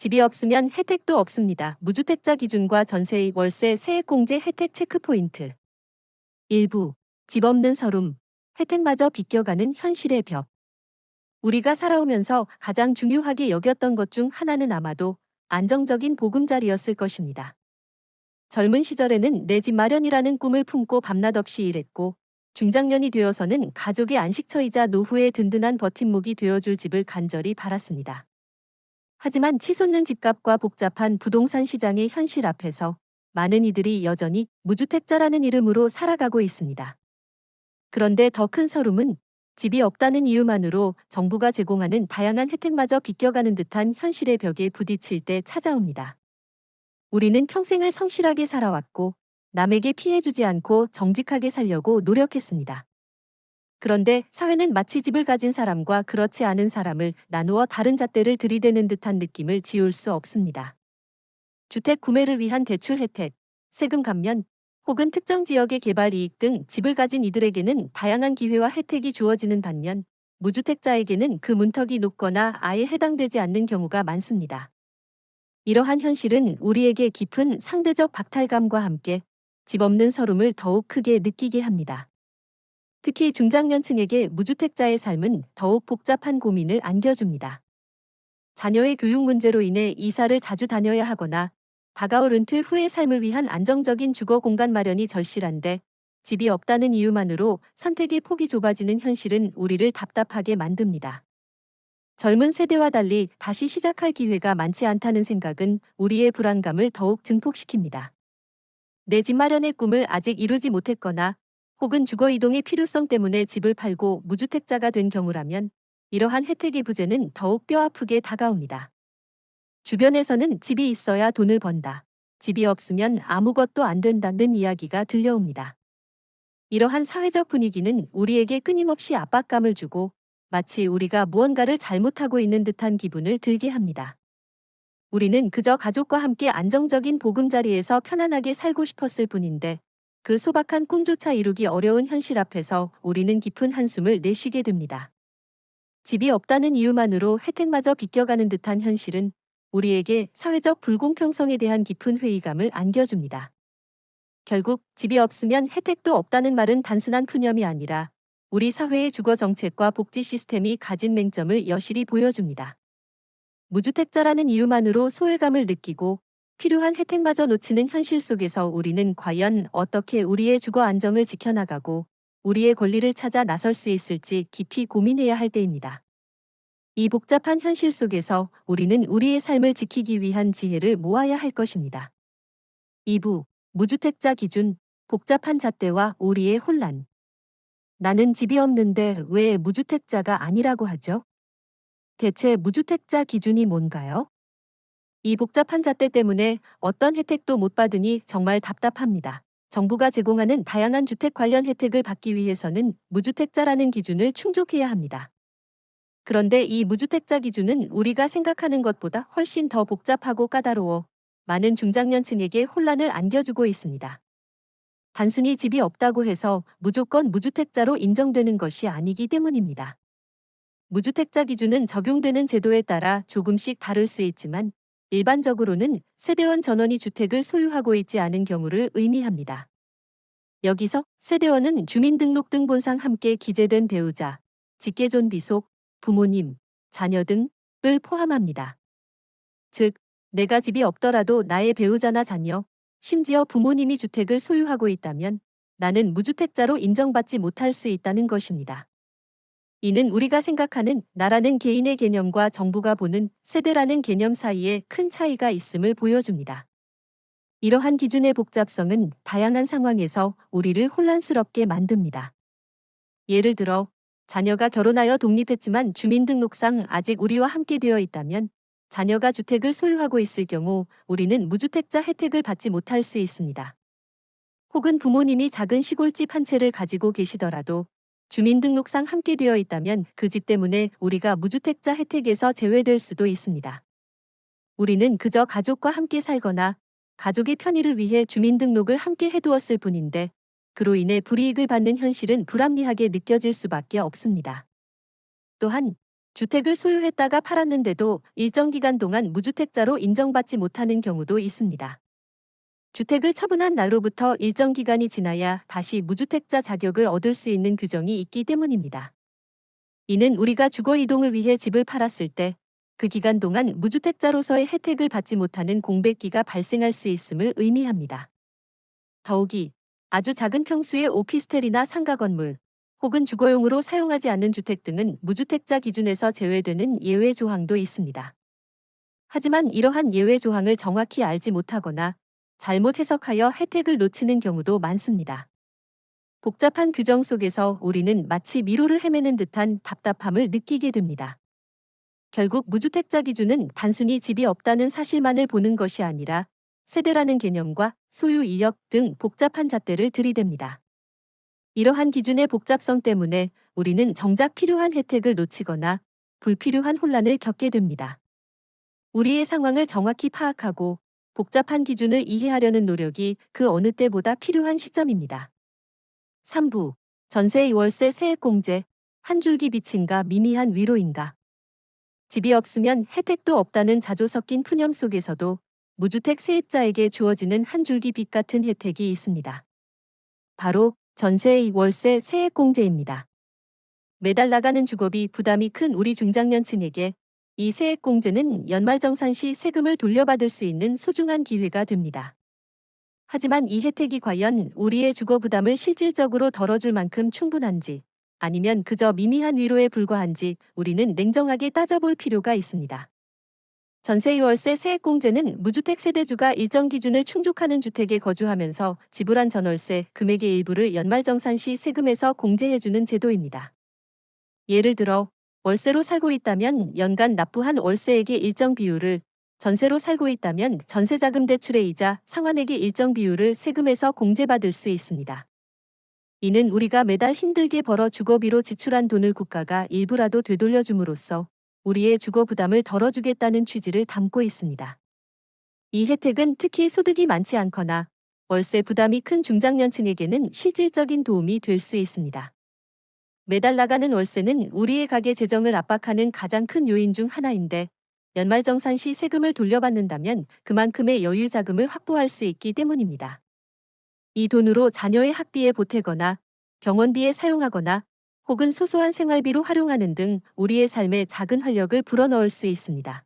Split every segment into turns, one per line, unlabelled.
집이 없으면 혜택도 없습니다. 무주택자 기준과 전세의 월세 세액공제 혜택 체크포인트. 일부, 집 없는 서름, 혜택마저 비껴가는 현실의 벽. 우리가 살아오면서 가장 중요하게 여겼던 것 중 하나는 아마도 안정적인 보금자리였을 것입니다. 젊은 시절에는 내 집 마련이라는 꿈을 품고 밤낮 없이 일했고 중장년이 되어서는 가족의 안식처이자 노후의 든든한 버팀목이 되어줄 집을 간절히 바랐습니다. 하지만 치솟는 집값과 복잡한 부동산 시장의 현실 앞에서 많은 이들이 여전히 무주택자라는 이름으로 살아가고 있습니다. 그런데 더 큰 서름은 집이 없다는 이유만으로 정부가 제공하는 다양한 혜택마저 비껴가는 듯한 현실의 벽에 부딪힐 때 찾아옵니다. 우리는 평생을 성실하게 살아왔고 남에게 피해주지 않고 정직하게 살려고 노력했습니다. 그런데 사회는 마치 집을 가진 사람과 그렇지 않은 사람을 나누어 다른 잣대를 들이대는 듯한 느낌을 지울 수 없습니다. 주택 구매를 위한 대출 혜택, 세금 감면, 혹은 특정 지역의 개발 이익 등 집을 가진 이들에게는 다양한 기회와 혜택이 주어지는 반면 무주택자에게는 그 문턱이 높거나 아예 해당되지 않는 경우가 많습니다. 이러한 현실은 우리에게 깊은 상대적 박탈감과 함께 집 없는 서름을 더욱 크게 느끼게 합니다. 특히 중장년층에게 무주택자의 삶은 더욱 복잡한 고민을 안겨줍니다. 자녀의 교육 문제로 인해 이사를 자주 다녀야 하거나 다가올 은퇴 후의 삶을 위한 안정적인 주거 공간 마련이 절실한데 집이 없다는 이유만으로 선택의 폭이 좁아지는 현실은 우리를 답답하게 만듭니다. 젊은 세대와 달리 다시 시작할 기회가 많지 않다는 생각은 우리의 불안감을 더욱 증폭시킵니다. 내 집 마련의 꿈을 아직 이루지 못했거나 혹은 주거 이동의 필요성 때문에 집을 팔고 무주택자가 된 경우라면 이러한 혜택의 부재는 더욱 뼈아프게 다가옵니다. 주변에서는 집이 있어야 돈을 번다. 집이 없으면 아무것도 안 된다는 이야기가 들려옵니다. 이러한 사회적 분위기는 우리에게 끊임없이 압박감을 주고 마치 우리가 무언가를 잘못하고 있는 듯한 기분을 들게 합니다. 우리는 그저 가족과 함께 안정적인 보금자리에서 편안하게 살고 싶었을 뿐인데 그 소박한 꿈조차 이루기 어려운 현실 앞에서 우리는 깊은 한숨을 내쉬게 됩니다. 집이 없다는 이유만으로 혜택마저 비껴가는 듯한 현실은 우리에게 사회적 불공평성에 대한 깊은 회의감을 안겨줍니다. 결국 집이 없으면 혜택도 없다는 말은 단순한 푸념이 아니라 우리 사회의 주거 정책과 복지 시스템이 가진 맹점을 여실히 보여줍니다. 무주택자라는 이유만으로 소외감을 느끼고 필요한 혜택마저 놓치는 현실 속에서 우리는 과연 어떻게 우리의 주거 안정을 지켜나가고 우리의 권리를 찾아 나설 수 있을지 깊이 고민해야 할 때입니다. 이 복잡한 현실 속에서 우리는 우리의 삶을 지키기 위한 지혜를 모아야 할 것입니다. 2부 무주택자 기준 복잡한 잣대와 우리의 혼란 나는 집이 없는데 왜 무주택자가 아니라고 하죠? 대체 무주택자 기준이 뭔가요? 이 복잡한 잣대 때문에 어떤 혜택도 못 받으니 정말 답답합니다. 정부가 제공하는 다양한 주택 관련 혜택을 받기 위해서는 무주택자라는 기준을 충족해야 합니다. 그런데 이 무주택자 기준은 우리가 생각하는 것보다 훨씬 더 복잡하고 까다로워 많은 중장년층에게 혼란을 안겨주고 있습니다. 단순히 집이 없다고 해서 무조건 무주택자로 인정되는 것이 아니기 때문입니다. 무주택자 기준은 적용되는 제도에 따라 조금씩 다를 수 있지만 일반적으로는 세대원 전원이 주택을 소유하고 있지 않은 경우를 의미합니다. 여기서 세대원은 주민등록등본상 함께 기재된 배우자, 직계존 비속, 부모님, 자녀 등을 포함합니다. 즉, 내가 집이 없더라도 나의 배우자나 자녀, 심지어 부모님이 주택을 소유하고 있다면 나는 무주택자로 인정받지 못할 수 있다는 것입니다. 이는 우리가 생각하는 나라는 개인의 개념과 정부가 보는 세대라는 개념 사이에 큰 차이가 있음을 보여줍니다. 이러한 기준의 복잡성은 다양한 상황에서 우리를 혼란스럽게 만듭니다. 예를 들어, 자녀가 결혼하여 독립했지만 주민등록상 아직 우리와 함께 되어 있다면 자녀가 주택을 소유하고 있을 경우 우리는 무주택자 혜택을 받지 못할 수 있습니다. 혹은 부모님이 작은 시골집 한 채를 가지고 계시더라도 주민등록상 함께 되어 있다면 그 집 때문에 우리가 무주택자 혜택에서 제외될 수도 있습니다. 우리는 그저 가족과 함께 살거나 가족의 편의를 위해 주민등록을 함께 해두었을 뿐인데 그로 인해 불이익을 받는 현실은 불합리하게 느껴질 수밖에 없습니다. 또한 주택을 소유했다가 팔았는데도 일정 기간 동안 무주택자로 인정받지 못하는 경우도 있습니다. 주택을 처분한 날로부터 일정 기간이 지나야 다시 무주택자 자격을 얻을 수 있는 규정이 있기 때문입니다. 이는 우리가 주거 이동을 위해 집을 팔았을 때 그 기간 동안 무주택자로서의 혜택을 받지 못하는 공백기가 발생할 수 있음을 의미합니다. 더욱이 아주 작은 평수의 오피스텔이나 상가 건물 혹은 주거용으로 사용하지 않는 주택 등은 무주택자 기준에서 제외되는 예외 조항도 있습니다. 하지만 이러한 예외 조항을 정확히 알지 못하거나 잘못 해석하여 혜택을 놓치는 경우도 많습니다. 복잡한 규정 속에서 우리는 마치 미로를 헤매는 듯한 답답함을 느끼게 됩니다. 결국 무주택자 기준은 단순히 집이 없다는 사실만을 보는 것이 아니라 세대라는 개념과 소유 이력 등 복잡한 잣대를 들이댑니다. 이러한 기준의 복잡성 때문에 우리는 정작 필요한 혜택을 놓치거나 불필요한 혼란을 겪게 됩니다. 우리의 상황을 정확히 파악하고 복잡한 기준을 이해하려는 노력이 그 어느 때보다 필요한 시점입니다. 3부 전세 월세 세액공제 한 줄기 빛인가 미미한 위로인가 집이 없으면 혜택도 없다는 자조 섞인 푸념 속에서도 무주택 세입자에게 주어지는 한 줄기 빛 같은 혜택이 있습니다. 바로 전세 월세 세액공제입니다. 매달 나가는 주거비 부담이 큰 우리 중장년층에게 이 세액공제는 연말정산 시 세금을 돌려받을 수 있는 소중한 기회가 됩니다. 하지만 이 혜택이 과연 우리의 주거 부담을 실질적으로 덜어줄 만큼 충분한지 아니면 그저 미미한 위로에 불과한지 우리는 냉정하게 따져볼 필요가 있습니다. 전세월세 세액공제는 무주택 세대주가 일정 기준을 충족하는 주택에 거주하면서 지불한 전월세 금액의 일부를 연말정산 시 세금에서 공제해주는 제도입니다. 예를 들어 월세로 살고 있다면 연간 납부한 월세액의 일정 비율을 전세로 살고 있다면 전세자금 대출의 이자 상환액의 일정 비율을 세금에서 공제받을 수 있습니다. 이는 우리가 매달 힘들게 벌어 주거비로 지출한 돈을 국가가 일부라도 되돌려줌으로써 우리의 주거 부담을 덜어주겠다는 취지를 담고 있습니다. 이 혜택은 특히 소득이 많지 않거나 월세 부담이 큰 중장년층에게는 실질적인 도움이 될 수 있습니다. 매달 나가는 월세는 우리의 가계 재정을 압박하는 가장 큰 요인 중 하나인데 연말정산 시 세금을 돌려받는다면 그만큼의 여유 자금을 확보할 수 있기 때문입니다. 이 돈으로 자녀의 학비에 보태거나 병원비에 사용하거나 혹은 소소한 생활비로 활용하는 등 우리의 삶에 작은 활력을 불어넣을 수 있습니다.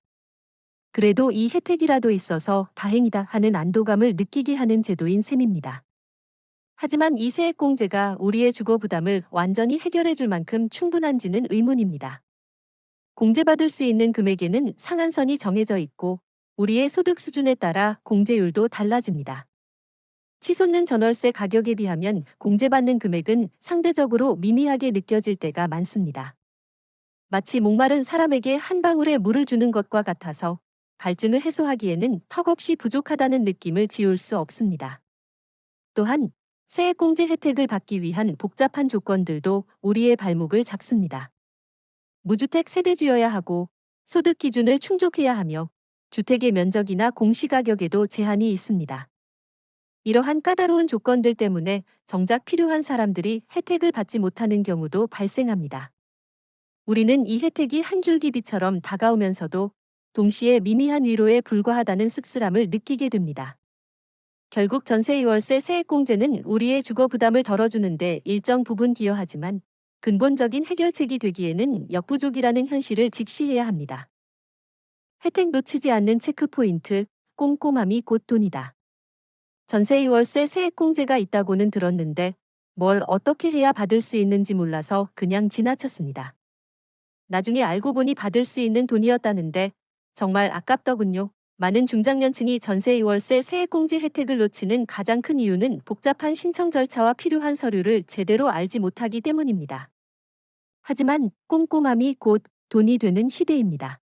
그래도 이 혜택이라도 있어서 다행이다 하는 안도감을 느끼게 하는 제도인 셈입니다. 하지만 이 세액공제가 우리의 주거 부담을 완전히 해결해 줄 만큼 충분한지는 의문입니다. 공제받을 수 있는 금액에는 상한선이 정해져 있고 우리의 소득 수준에 따라 공제율도 달라집니다. 치솟는 전월세 가격에 비하면 공제받는 금액은 상대적으로 미미하게 느껴질 때가 많습니다. 마치 목마른 사람에게 한 방울의 물을 주는 것과 같아서 갈증을 해소하기에는 턱없이 부족하다는 느낌을 지울 수 없습니다. 또한 세액공제 혜택을 받기 위한 복잡한 조건들도 우리의 발목을 잡습니다. 무주택 세대주여야 하고 소득 기준을 충족해야 하며 주택의 면적이나 공시가격에도 제한이 있습니다. 이러한 까다로운 조건들 때문에 정작 필요한 사람들이 혜택을 받지 못하는 경우도 발생합니다. 우리는 이 혜택이 한 줄기 비처럼 다가오면서도 동시에 미미한 위로에 불과하다는 씁쓸함을 느끼게 됩니다. 결국 전세 월세 세액공제는 우리의 주거 부담을 덜어주는데 일정 부분 기여하지만 근본적인 해결책이 되기에는 역부족이라는 현실을 직시해야 합니다. 혜택 놓치지 않는 체크포인트, 꼼꼼함이 곧 돈이다. 전세 월세 세액공제가 있다고는 들었는데 뭘 어떻게 해야 받을 수 있는지 몰라서 그냥 지나쳤습니다. 나중에 알고 보니 받을 수 있는 돈이었다는데 정말 아깝더군요. 많은 중장년층이 전세 월세 세액공제 혜택을 놓치는 가장 큰 이유는 복잡한 신청 절차와 필요한 서류를 제대로 알지 못하기 때문입니다. 하지만 꼼꼼함이 곧 돈이 되는 시대입니다.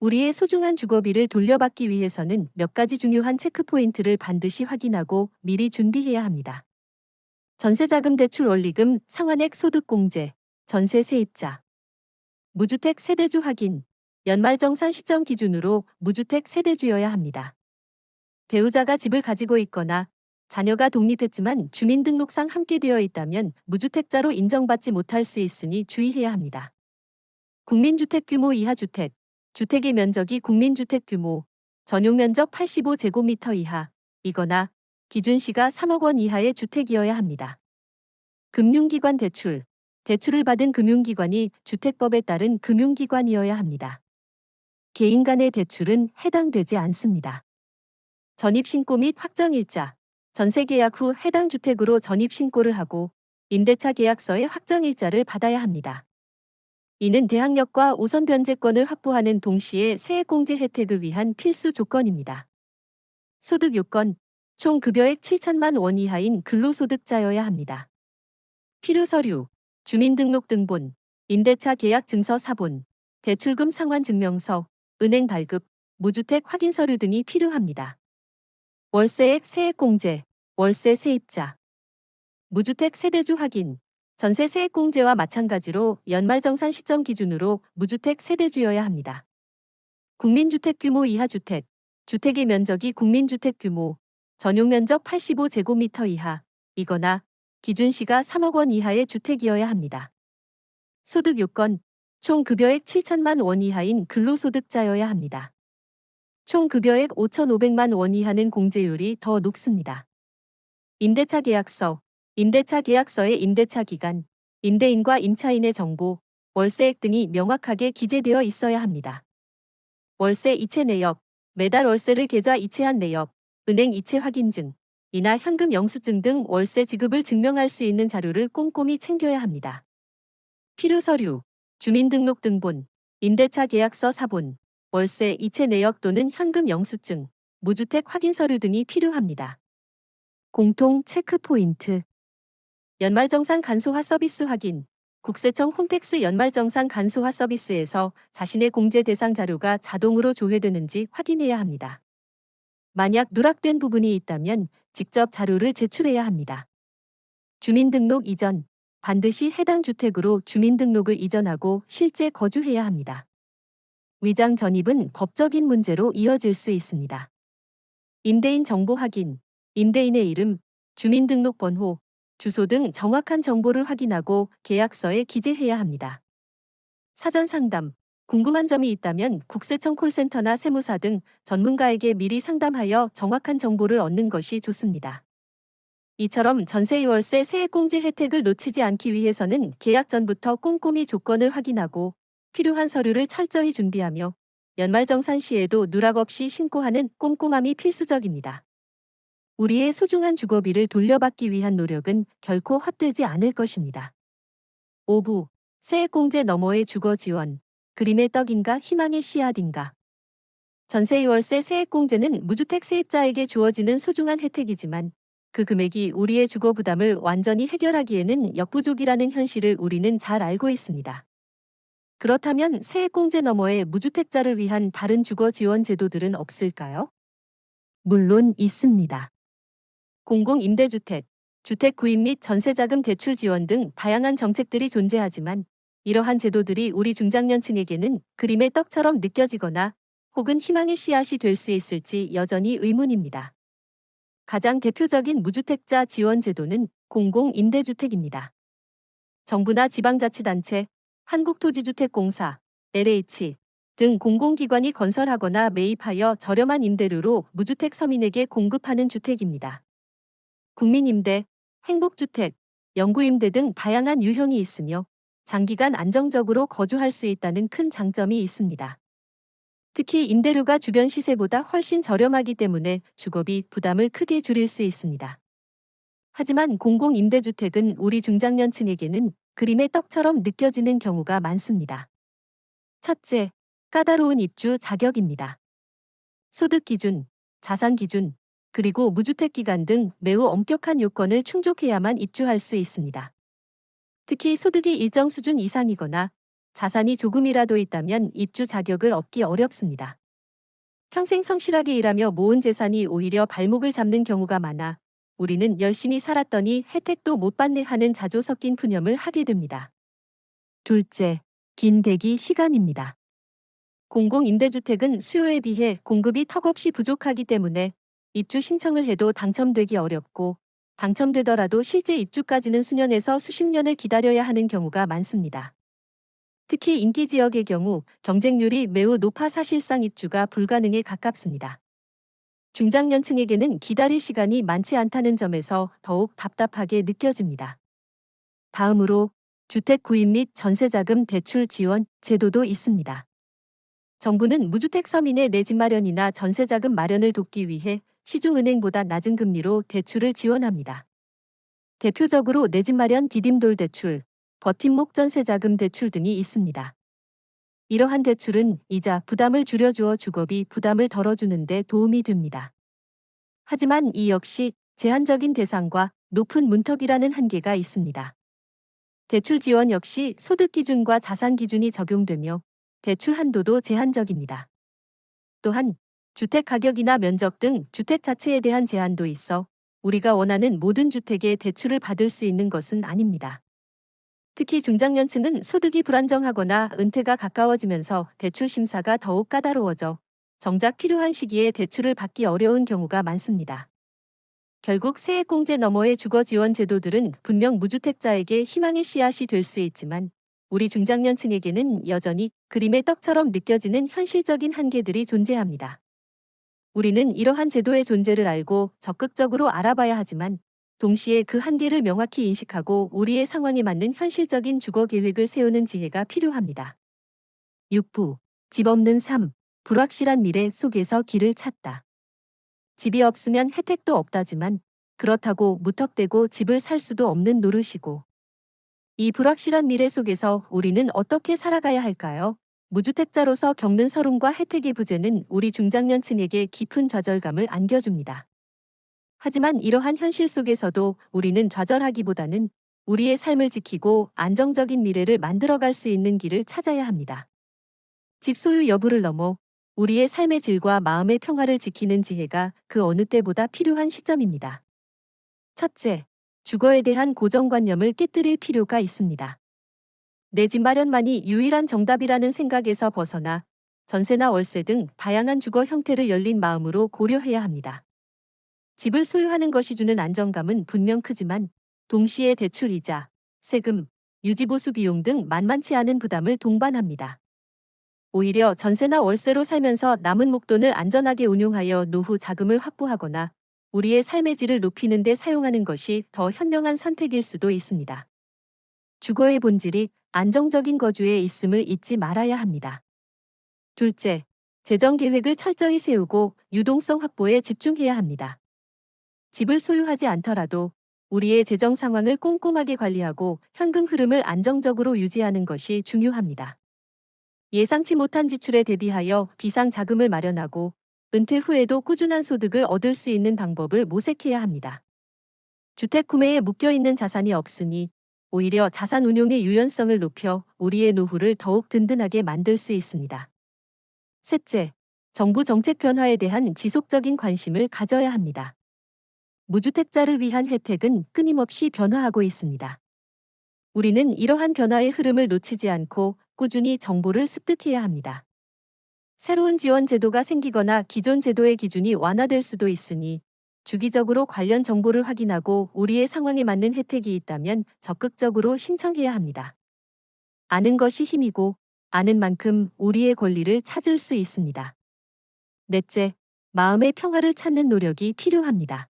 우리의 소중한 주거비를 돌려받기 위해서는 몇 가지 중요한 체크포인트를 반드시 확인하고 미리 준비해야 합니다. 전세자금 대출 원리금, 상환액 소득공제, 전세 세입자, 무주택 세대주 확인, 연말정산 시점 기준으로 무주택 세대주여야 합니다. 배우자가 집을 가지고 있거나 자녀가 독립했지만 주민등록상 함께 되어 있다면 무주택자로 인정받지 못할 수 있으니 주의해야 합니다. 국민주택 규모 이하 주택, 주택의 면적이 국민주택 규모, 전용 면적 85제곱미터 이하, 이거나 기준시가 3억 원 이하의 주택이어야 합니다. 금융기관 대출, 대출을 받은 금융기관이 주택법에 따른 금융기관이어야 합니다. 개인 간의 대출은 해당되지 않습니다. 전입신고 및 확정일자, 전세 계약 후 해당 주택으로 전입신고를 하고 임대차 계약서의 확정일자를 받아야 합니다. 이는 대항력과 우선 변제권을 확보하는 동시에 세액공제 혜택을 위한 필수 조건입니다. 소득 요건, 총 급여액 7천만 원 이하인 근로소득자여야 합니다. 필요 서류, 주민등록등본, 임대차 계약 증서 사본, 대출금 상환 증명서, 은행 발급, 무주택 확인 서류 등이 필요합니다. 월세액 세액공제, 월세 세입자, 무주택 세대주 확인, 전세 세액공제와 마찬가지로 연말정산 시점 기준으로 무주택 세대주여야 합니다. 국민주택 규모 이하 주택, 주택의 면적이 국민주택 규모, 전용 면적 85제곱미터 이하, 이거나 기준시가 3억 원 이하의 주택이어야 합니다. 소득 요건, 총 급여액 7천만 원 이하인 근로소득자여야 합니다. 총 급여액 5,500만 원 이하는 공제율이 더 높습니다. 임대차 계약서, 임대차 계약서의 임대차 기간, 임대인과 임차인의 정보, 월세액 등이 명확하게 기재되어 있어야 합니다. 월세 이체 내역, 매달 월세를 계좌 이체한 내역, 은행 이체 확인증, 이나 현금 영수증 등 월세 지급을 증명할 수 있는 자료를 꼼꼼히 챙겨야 합니다. 필요 서류, 주민등록등본, 임대차 계약서 사본, 월세 이체 내역 또는 현금 영수증, 무주택 확인 서류 등이 필요합니다. 공통 체크 포인트 연말정산 간소화 서비스 확인 국세청 홈택스 연말정산 간소화 서비스에서 자신의 공제 대상 자료가 자동으로 조회되는지 확인해야 합니다. 만약 누락된 부분이 있다면 직접 자료를 제출해야 합니다. 주민등록 이전 반드시 해당 주택으로 주민등록을 이전하고 실제 거주해야 합니다. 위장 전입은 법적인 문제로 이어질 수 있습니다. 임대인 정보 확인, 임대인의 이름, 주민등록번호, 주소 등 정확한 정보를 확인하고 계약서에 기재해야 합니다. 사전 상담, 궁금한 점이 있다면 국세청 콜센터나 세무사 등 전문가에게 미리 상담하여 정확한 정보를 얻는 것이 좋습니다. 이처럼 전세 월세 세액공제 혜택을 놓치지 않기 위해서는 계약 전부터 꼼꼼히 조건을 확인하고 필요한 서류를 철저히 준비하며 연말정산 시에도 누락 없이 신고하는 꼼꼼함이 필수적입니다. 우리의 소중한 주거비를 돌려받기 위한 노력은 결코 헛되지 않을 것입니다. 5부 세액공제 너머의 주거 지원 그림의 떡인가 희망의 씨앗인가. 전세 월세 세액공제는 무주택 세입자에게 주어지는 소중한 혜택이지만 그 금액이 우리의 주거 부담을 완전히 해결하기에는 역부족이라는 현실을 우리는 잘 알고 있습니다. 그렇다면 세액공제 너머의 무주택자를 위한 다른 주거 지원 제도들은 없을까요? 물론 있습니다. 공공임대주택, 주택 구입 및 전세자금 대출 지원 등 다양한 정책들이 존재하지만 이러한 제도들이 우리 중장년층에게는 그림의 떡처럼 느껴지거나 혹은 희망의 씨앗이 될 수 있을지 여전히 의문입니다. 가장 대표적인 무주택자 지원 제도는 공공임대주택입니다. 정부나 지방자치단체, 한국토지주택공사, LH 등 공공기관이 건설하거나 매입하여 저렴한 임대료로 무주택 서민에게 공급하는 주택입니다. 국민임대, 행복주택, 영구임대 등 다양한 유형이 있으며 장기간 안정적으로 거주할 수 있다는 큰 장점이 있습니다. 특히 임대료가 주변 시세보다 훨씬 저렴하기 때문에 주거비 부담을 크게 줄일 수 있습니다. 하지만 공공임대주택은 우리 중장년층에게는 그림의 떡처럼 느껴지는 경우가 많습니다. 첫째, 까다로운 입주 자격입니다. 소득 기준, 자산 기준, 그리고 무주택 기간 등 매우 엄격한 요건을 충족해야만 입주할 수 있습니다. 특히 소득이 일정 수준 이상이거나 자산이 조금이라도 있다면 입주 자격을 얻기 어렵습니다. 평생 성실하게 일하며 모은 재산이 오히려 발목을 잡는 경우가 많아 우리는 열심히 살았더니 혜택도 못 받네 하는 자조 섞인 푸념을 하게 됩니다. 둘째, 긴 대기 시간입니다. 공공임대주택은 수요에 비해 공급이 턱없이 부족하기 때문에 입주 신청을 해도 당첨되기 어렵고 당첨되더라도 실제 입주까지는 수년에서 수십 년을 기다려야 하는 경우가 많습니다. 특히 인기 지역의 경우 경쟁률이 매우 높아 사실상 입주가 불가능에 가깝습니다. 중장년층에게는 기다릴 시간이 많지 않다는 점에서 더욱 답답하게 느껴집니다. 다음으로 주택 구입 및 전세자금 대출 지원 제도도 있습니다. 정부는 무주택 서민의 내 집 마련이나 전세자금 마련을 돕기 위해 시중은행보다 낮은 금리로 대출을 지원합니다. 대표적으로 내 집 마련 디딤돌 대출, 버팀목 전세자금 대출 등이 있습니다. 이러한 대출은 이자 부담을 줄여주어 주거비 부담을 덜어주는 데 도움이 됩니다. 하지만 이 역시 제한적인 대상과 높은 문턱이라는 한계가 있습니다. 대출 지원 역시 소득 기준과 자산 기준이 적용되며 대출 한도도 제한적입니다. 또한 주택 가격이나 면적 등 주택 자체에 대한 제한도 있어 우리가 원하는 모든 주택에 대출을 받을 수 있는 것은 아닙니다. 특히 중장년층은 소득이 불안정하거나 은퇴가 가까워지면서 대출 심사가 더욱 까다로워져 정작 필요한 시기에 대출을 받기 어려운 경우가 많습니다. 결국 세액공제 너머의 주거 지원 제도들은 분명 무주택자에게 희망의 씨앗이 될 수 있지만 우리 중장년층에게는 여전히 그림의 떡처럼 느껴지는 현실적인 한계들이 존재합니다. 우리는 이러한 제도의 존재를 알고 적극적으로 알아봐야 하지만 동시에 그 한계를 명확히 인식하고 우리의 상황에 맞는 현실적인 주거 계획을 세우는 지혜가 필요합니다. 6부 집 없는 삶 불확실한 미래 속에서 길을 찾다. 집이 없으면 혜택도 없다지만 그렇다고 무턱대고 집을 살 수도 없는 노릇이고 이 불확실한 미래 속에서 우리는 어떻게 살아가야 할까요? 무주택자로서 겪는 서름과 혜택의 부재는 우리 중장년층에게 깊은 좌절감을 안겨줍니다. 하지만 이러한 현실 속에서도 우리는 좌절하기보다는 우리의 삶을 지키고 안정적인 미래를 만들어갈 수 있는 길을 찾아야 합니다. 집 소유 여부를 넘어 우리의 삶의 질과 마음의 평화를 지키는 지혜가 그 어느 때보다 필요한 시점입니다. 첫째, 주거에 대한 고정관념을 깨뜨릴 필요가 있습니다. 내 집 마련만이 유일한 정답이라는 생각에서 벗어나 전세나 월세 등 다양한 주거 형태를 열린 마음으로 고려해야 합니다. 집을 소유하는 것이 주는 안정감은 분명 크지만 동시에 대출이자, 세금, 유지보수 비용 등 만만치 않은 부담을 동반합니다. 오히려 전세나 월세로 살면서 남은 목돈을 안전하게 운용하여 노후 자금을 확보하거나 우리의 삶의 질을 높이는 데 사용하는 것이 더 현명한 선택일 수도 있습니다. 주거의 본질이 안정적인 거주에 있음을 잊지 말아야 합니다. 둘째, 재정 계획을 철저히 세우고 유동성 확보에 집중해야 합니다. 집을 소유하지 않더라도 우리의 재정 상황을 꼼꼼하게 관리하고 현금 흐름을 안정적으로 유지하는 것이 중요합니다. 예상치 못한 지출에 대비하여 비상 자금을 마련하고 은퇴 후에도 꾸준한 소득을 얻을 수 있는 방법을 모색해야 합니다. 주택 구매에 묶여 있는 자산이 없으니 오히려 자산 운용의 유연성을 높여 우리의 노후를 더욱 든든하게 만들 수 있습니다. 셋째, 정부 정책 변화에 대한 지속적인 관심을 가져야 합니다. 무주택자를 위한 혜택은 끊임없이 변화하고 있습니다. 우리는 이러한 변화의 흐름을 놓치지 않고 꾸준히 정보를 습득해야 합니다. 새로운 지원 제도가 생기거나 기존 제도의 기준이 완화될 수도 있으니 주기적으로 관련 정보를 확인하고 우리의 상황에 맞는 혜택이 있다면 적극적으로 신청해야 합니다. 아는 것이 힘이고 아는 만큼 우리의 권리를 찾을 수 있습니다. 넷째, 마음의 평화를 찾는 노력이 필요합니다.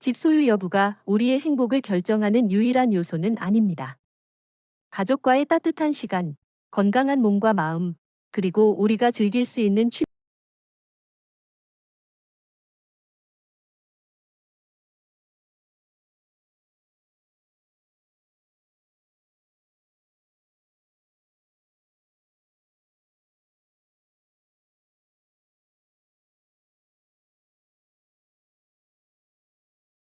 집 소유 여부가 우리의 행복을 결정하는 유일한 요소는 아닙니다. 가족과의 따뜻한 시간, 건강한 몸과 마음, 그리고 우리가 즐길 수 있는 취